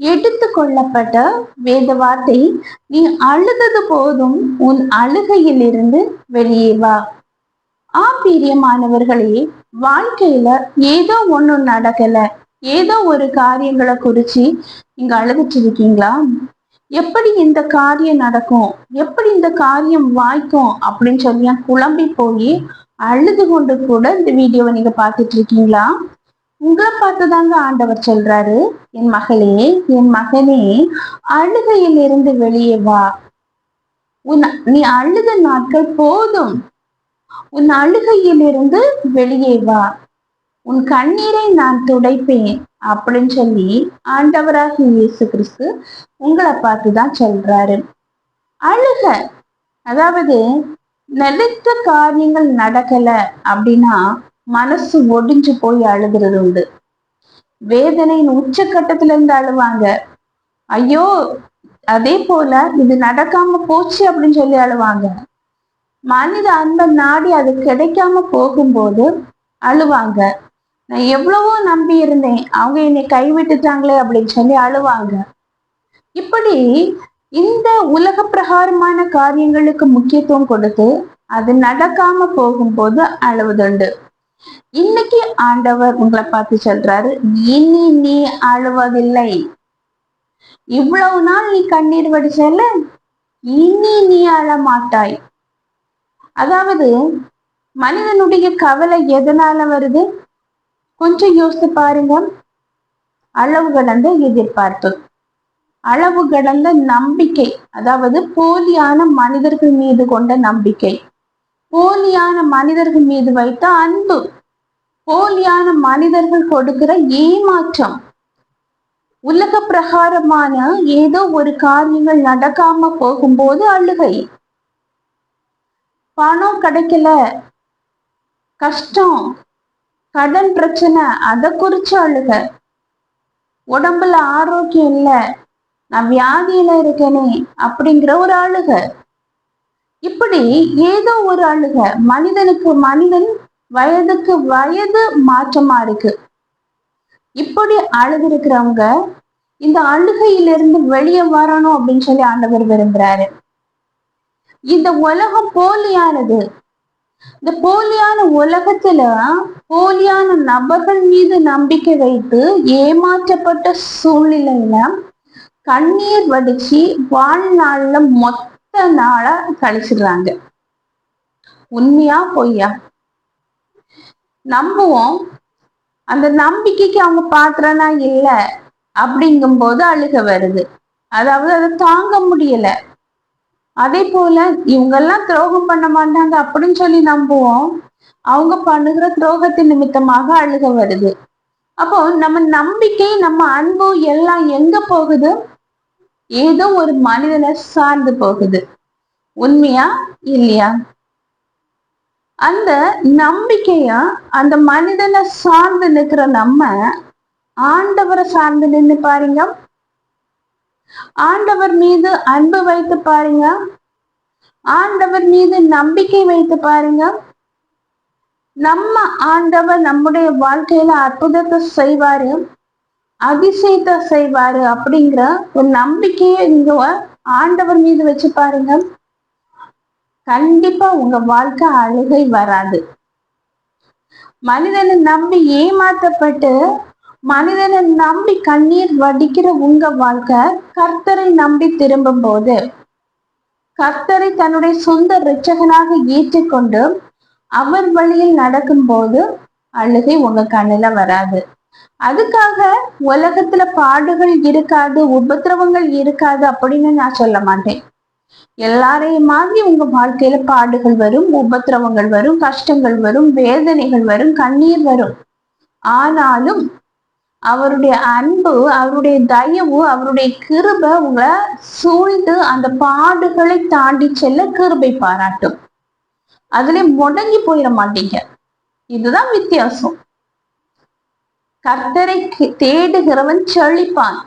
எடுத்து கொள்ளப்பட்ட வேத வார்த்தை நீ அழுதது போதும் உன் அழுகையிலிருந்து வெளியே வா. ஆம்பீரியமானவர்களே வாழ்க்கையில ஏதோ ஒண்ணு நடக்கல. ஏதோ ஒரு காரியங்களை குறிச்சு நீங்க அழுதுட்டு இருக்கீங்களா எப்படி இந்த காரியம் நடக்கும்? எப்படி இந்த காரியம் வாய்க்கும்? அப்படின்னு சொல்லி குழம்பி போய் அழுது கொண்டு கூட இந்த வீடியோவை நீங்க பார்த்துட்டு இருக்கீங்களா உங்களை பார்த்துதாங்க ஆண்டவர் சொல்றாரு. என் மகளே என் மகனே அழுகையில் இருந்து வெளியே வா. உன் நீ அழுத நாட்கள் போதும். உன் அழுகையில் இருந்து வெளியே வா. உன் கண்ணீரை நான் துடைப்பேன் அப்படின்னு சொல்லி ஆண்டவராக இயேசு கிறிஸ்து உங்களை பார்த்துதான் சொல்றாரு. அழுக. அதாவது நினைத்த காரியங்கள் நடக்கல அப்படின்னா மனசு ஒடிஞ்சு போய் அழுகிறது உண்டு. வேதனையின் உச்சக்கட்டத்துல இருந்து அழுவாங்க. ஐயோ அதே போல இது நடக்காம போச்சு அப்படின்னு சொல்லி அழுவாங்க. மனித அன்பை நாடி அது கிடைக்காம போகும்போது அழுவாங்க. நான் எவ்வளவோ நம்பி இருந்தேன். அவங்க என்னை கைவிட்டுட்டாங்களே அப்படின்னு சொல்லி அழுவாங்க. இப்படி இந்த உலக பிரகாரமான காரியங்களுக்கு முக்கியத்துவம் கொடுத்து அது நடக்காம போகும்போது அழுவதுண்டு. இன்னைக்கு ஆண்டவர் உங்களை பார்த்து சொல்றாரு இனி நீ அழுவதில்லை. இவ்வளவு நாள் நீ கண்ணீர் வடிச்சல இனி நீ அழமாட்டாய். அதாவது மனிதனுடைய கவலை எதனால வருது? கொஞ்சம் யோசித்து பாருங்க. அளவு கடந்த எதிர்பார்ப்பு. அளவு கடந்த நம்பிக்கை. அதாவது போலியான மனிதர்கள் மீது கொண்ட நம்பிக்கை. போலியான மனிதர்கள் மீது வைத்த அன்பு. போலியான மனிதர்கள் கொடுக்கிற ஏமாற்றம். உலக பிரகாரமான ஏதோ ஒரு காரியங்கள் நடக்காம போகும்போது அழுகை. பணம் கிடைக்கல. கஷ்டம். கடன் பிரச்சனை. அதை குறிச்சு அழுக. உடம்புல ஆரோக்கியம் இல்ல. நான் வியாதியில இருக்கேனே அப்படிங்கிற ஒரு அழுக. இப்படி ஏதோ ஒரு அழுக. மனிதனுக்கு மனிதன் வயதுக்கு வயது மாற்றமா இருக்கு. இப்படி அழுது இருக்கிறவங்க இந்த அழுகையிலிருந்து வெளியே வரணும் அப்படின்னு சொல்லி ஆண்டவர் விரும்புறாரு. இந்த உலகம் போலியானது. இந்த போலியான உலகத்துல போலியான நபர்கள் மீது நம்பிக்கை வைத்து ஏமாற்றப்பட்ட சூழ்நிலையில கண்ணீர் வடிச்சு வாழ்நாள்ல மொத்த நாளா கழிச்சிடுறாங்க. உண்மையா பொய்யா? நம்புவோம். அந்த நம்பிக்கைக்கு அவங்க பாத்திரனா இல்லை அப்படிங்கும் போது அழுக வருது. அதாவது அதை தாங்க முடியல. அதே போல இவங்கெல்லாம் துரோகம் பண்ண மாட்டாங்க அப்படின்னு சொல்லி நம்புவோம். அவங்க பண்ணுகிற துரோகத்தின் நிமித்தமாக அழுக வருது. அப்போ நம்ம நம்பிக்கை நம்ம அன்பு எல்லாம் எங்க போகுது? ஏதோ ஒரு மனிதனை சார்ந்து போகுது. உண்மையா? இல்லையா? அந்த நம்பிக்கைய அந்த மனிதனை சார்ந்து நிற்கிற நம்ம ஆண்டவரை சார்ந்து நின்று பாருங்க. ஆண்டவர் மீது அன்பு வைத்து பாருங்க. ஆண்டவர் மீது நம்பிக்கை வைத்து பாருங்க. நம்ம ஆண்டவர் நம்முடைய வாழ்க்கையில அற்புதத்தை செய்வாரு அதிசயத்தை செய்வாரு அப்படிங்கிற ஒரு நம்பிக்கையை நீங்க ஆண்டவர் மீது வச்சு பாருங்க. கண்டிப்பா உங்க வாழ்க்கை அழுகை வராது. மனிதனை நம்பி ஏமாற்றப்பட்டு மனிதனை நம்பி கண்ணீர் வடிக்கிற உங்க வாழ்க்கை கர்த்தரை நம்பி திரும்பும் போது கர்த்தரை தன்னுடைய சொந்த ரிச்சகனாக ஏற்றுக்கொண்டு அவர் வழியில் நடக்கும் போது அழுகை உங்க கண்ணுல வராது. அதுக்காக உலகத்துல பாடுகள் இருக்காது உபத்திரவங்கள் இருக்காது அப்படின்னு நான் சொல்ல மாட்டேன். எல்லாரையும் மாதிரி உங்க வாழ்க்கையில பாடுகள் வரும் உபத்திரவங்கள் வரும் கஷ்டங்கள் வரும் வேதனைகள் வரும் கண்ணீர் வரும். ஆனாலும் அவருடைய அன்பு அவருடைய தயவு அவருடைய கிருபை உங்களை சூழ்ந்து அந்த பாடுகளை தாண்டி செல்ல கிருபை பாராட்டும். அதுல முடங்கி போயிட மாட்டீங்க. இதுதான் வித்தியாசம். கர்த்தரை தேடுகிறவன் செழிப்பான்.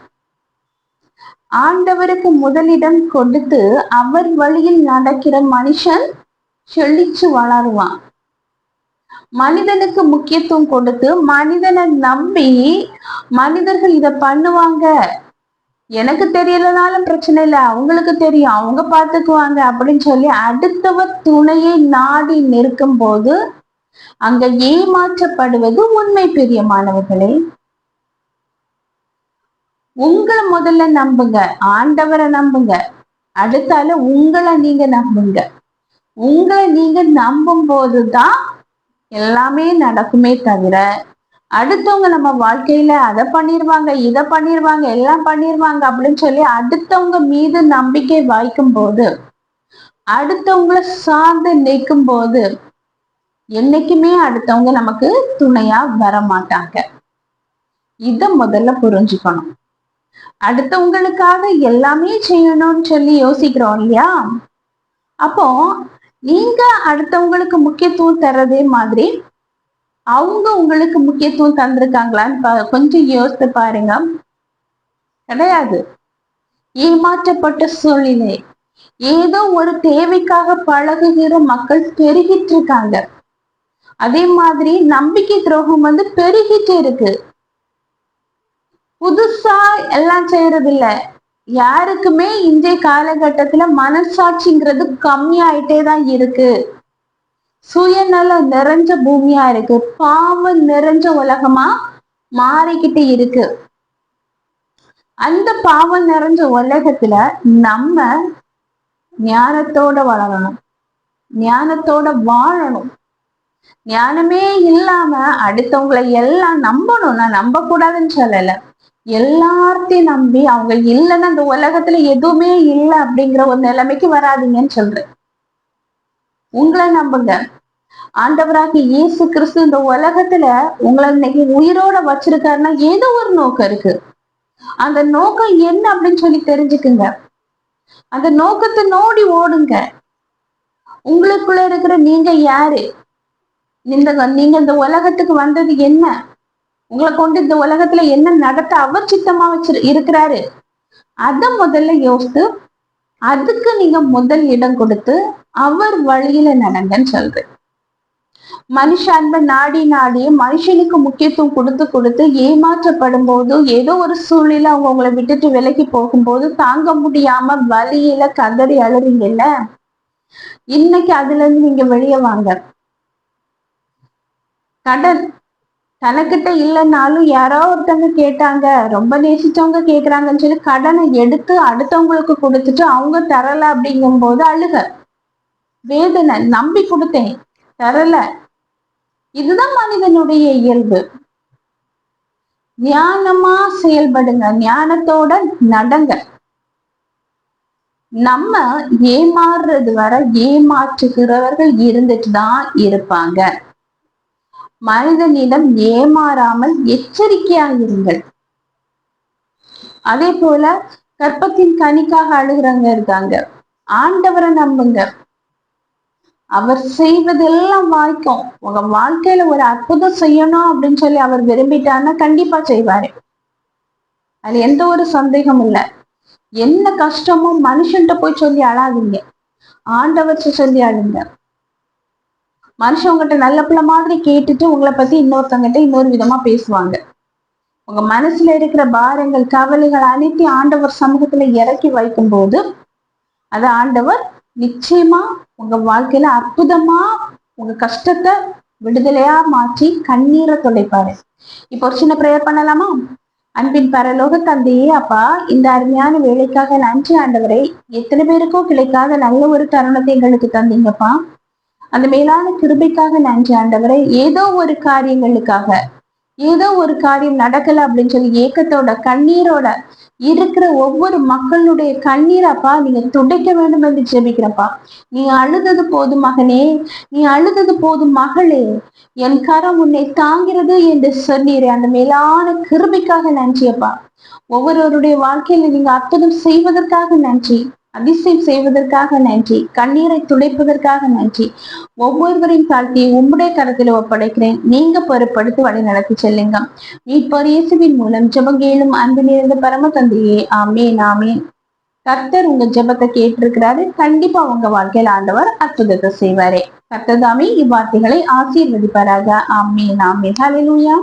ஆண்டவருக்கு முதலிடம் கொடுத்து அவர் வழியில் நடக்கிற மனுஷன் செழிச்சு வளருவான். மனிதனுக்கு முக்கியத்துவம் கொடுத்து மனிதனை நம்பி மனிதர்கள் இத பண்ணுவாங்க. எனக்கு தெரியலனாலும் பிரச்சனை இல்லை அவங்களுக்கு தெரியும் அவங்க பார்த்துக்குவாங்க அப்படின்னு சொல்லி அடுத்தவர் துணையை நாடி நிற்கும் போது அங்க ஏமாற்றப்படுவது உண்மை பிரியமானவர்களே. உங்களை முதல்ல நம்புங்க. ஆண்டவரை நம்புங்க. அடுத்தால உங்களை நீங்க நம்புங்க. உங்களை நீங்க நம்பும் போதுதான் எல்லாமே நடக்குமே தவிர அடுத்தவங்க நம்ம வாழ்க்கையில அதை பண்ணிருவாங்க இதை பண்ணிருவாங்க எல்லாம் பண்ணிருவாங்க அப்படின்னு சொல்லி அடுத்தவங்க மீது நம்பிக்கை வாய்க்கும் போது அடுத்தவங்கள சார்ந்து நிற்கும் போது என்னைக்குமே அடுத்தவங்க நமக்கு துணையா வர மாட்டாங்க இத முதல்ல புரிஞ்சுக்கணும். அடுத்தவங்களுக்காக எல்லாமே செய்யணும்னு சொல்லி யோசிக்கிறோம் இல்லையா? அப்போ நீங்க அடுத்தவங்களுக்கு முக்கியத்துவம் தர்றதே மாதிரி அவங்க உங்களுக்கு முக்கியத்துவம் தந்திருக்காங்களான்னு கொஞ்சம் யோசித்து பாருங்க. கிடையாது. ஏமாற்றப்பட்ட சூழ்நிலை. ஏதோ ஒரு தேவைக்காக பழகுகிற மக்கள் பெருகிட்டு இருக்காங்க. அதே மாதிரி நம்பிக்கை துரோகம் வந்து பெருகிட்டு இருக்கு. புதுசா எல்லாம் செய்யறது இல்ல யாருக்குமே இன்றைய காலகட்டத்துல மனசாட்சிங்கிறது கம்மியாயிட்டே தான் இருக்கு. சுயநலம் நிறைஞ்ச பூமியா இருக்கு. பாவம் நிறைஞ்ச உலகமா மாறிக்கிட்டு இருக்கு. அந்த பாவம் நிறைஞ்ச உலகத்துல நம்ம ஞானத்தோட வளரணும். ஞானத்தோட வாழணும். ஞானமே இல்லாம அடுத்தவங்களை எல்லாம் நம்பணும் நான் நம்ப கூடாதுன்னு சொல்லலை. எல்லார்த்தையும் நம்பி அவங்க இல்லைன்னா அந்த உலகத்துல எதுவுமே இல்லை அப்படிங்கிற ஒரு நிலைமைக்கு வராதிங்கன்னு சொல்றேன். உங்களை நம்புங்க. ஆண்டவராகி இயேசு கிறிஸ்து இந்த உலகத்துல உங்களை இன்னைக்கு உயிரோட வச்சிருக்காருன்னா ஏதோ ஒரு நோக்கம் இருக்கு. அந்த நோக்கம் என்ன அப்படின்னு சொல்லி தெரிஞ்சுக்குங்க. அந்த நோக்கத்தை நோடி ஓடுங்க. உங்களுக்குள்ள இருக்கிற நீங்க யாரு? இந்த நீங்க இந்த உலகத்துக்கு வந்தது என்ன? உங்களை கொண்டு இந்த உலகத்துல என்ன நடத்த அவர் சித்தமா வச்சு இருக்கிறாரு? அத முதல்ல யோசித்து அதுக்கு நீங்க முதல் இடம் கொடுத்து அவர் வழியில நடங்கன்னு சொல்றேன். மனுஷ அன்பை நாடி நாடி மனுஷனுக்கு முக்கியத்துவம் கொடுத்து கொடுத்து ஏமாற்றப்படும் போது ஏதோ ஒரு சூழ்நிலை அவங்க உங்களை விட்டுட்டு விலகி போகும்போது தாங்க முடியாம வழியில கதறி அழுறீங்கல்ல? இன்னைக்கு அதுல இருந்து நீங்க வெளியே வாங்க. கடன் தனக்கிட்ட இல்லைன்னாலும் யாரோ ஒருத்தவங்க கேட்டாங்க. ரொம்ப நேசிச்சவங்க கேக்குறாங்கன்னு சொல்லி கடனை எடுத்து அடுத்தவங்களுக்கு கொடுத்துட்டு அவங்க தரல அப்படிங்கும் போது அழுக. வேதனை. நம்பி கொடுத்தேன். தரல. இதுதான் மனிதனுடைய இயல்பு. ஞானமா செயல்படுங்க. ஞானத்தோட நடங்க. நம்ம ஏமாறுறது வர ஏமாற்றுகிறவர்கள் இருந்துட்டு தான் இருப்பாங்க. மனிதனிடம் ஏமாறாமல் எச்சரிக்கையாயிருங்கள். அதே போல கற்பத்தின் கனிக்காக அழுகிறவங்க இருக்காங்க. ஆண்டவரை நம்புங்க. அவர் செய்வதெல்லாம் வாய்க்கும். உங்க வாழ்க்கையில ஒரு அற்புதம் செய்யணும் அப்படின்னு சொல்லி அவர் விரும்பிட்டாருன்னா கண்டிப்பா செய்வாரு. அது எந்த ஒரு சந்தேகம் இல்லை. என்ன கஷ்டமோ மனுஷன்ட்ட போய் சொல்லி அழாதீங்க. ஆண்டவர் சொல்லி அழுங்க. மனுஷவங்கிட்ட நல்ல பிள்ளை மாதிரி கேட்டுட்டு உங்களை பத்தி இன்னொருத்தங்கிட்ட இன்னொரு விதமா பேசுவாங்க. உங்க மனசுல இருக்கிற பாரங்கள் கவலைகள் அனைத்தையும் ஆண்டவர் சமூகத்துல இறக்கி வைக்கும் போது அது ஆண்டவர் நிச்சயமா உங்க வாழ்க்கையில அற்புதமா உங்க கஷ்டத்தை விடுதலையா மாற்றி கண்ணீரை தொலைப்பாரு இப்போ ஒரு சின்ன ப்ரேயர் பண்ணலாமா? அன்பின் பரலோக தந்தையே அப்பா இந்த அருமையான வேலைக்காக நன்றி ஆண்டவரை. எத்தனை பேருக்கோ கிடைக்காத நல்ல ஒரு தருணத்தை எங்களுக்கு தந்தீங்கப்பா. அந்த மேலான கிருபைக்காக நன்றி ஆண்டவரை. ஏதோ ஒரு காரியங்களுக்காக ஏதோ ஒரு காரியம் நடக்கல அப்படின்னு சொல்லி ஏக்கத்தோட கண்ணீரோட இருக்கிற ஒவ்வொரு மக்களுடைய கண்ணீரப்பா நீங்க துடைக்க வேண்டும் என்று ஜெபிக்கிறப்பா. நீ அழுதது போதும் மகனே நீ அழுதது போதும் மகளே. என் கரம் உன்னை தாங்கிறது என்று சொன்னீரே. அந்த மேலான கிருபிக்காக நன்றியப்பா. ஒவ்வொருவருடைய வாழ்க்கையில நீங்க அற்புதம் செய்வதற்காக நன்றி. அதிசயம் செய்வதற்காக நன்றி கண்ணீரை துடைப்பதற்காக நன்றி. ஒவ்வொருவரின் தாழ்த்தியை உம்முடைய கரத்தில் ஒப்படைக்கிறேன். நீங்க பொறுப்படுத்தி வழி நடத்தி செல்லுங்க. மீட்பர் இயேசுவின் மூலம் ஜபங்கேலும் அன்பு நிறைந்த பரம தந்தையே ஆமேன் ஆமேன். கர்த்தர் உங்க ஜெபத்தை கேட்டிருக்கிறாரு. கண்டிப்பா உங்க வாழ்க்கையில் ஆண்டவர் அற்புதத்தை செய்வாரே. கர்த்ததாமே இவ்வார்த்தைகளை ஆசீர்வதிப்பாராக. ஆமேன் ஆமேன். ஹalleluya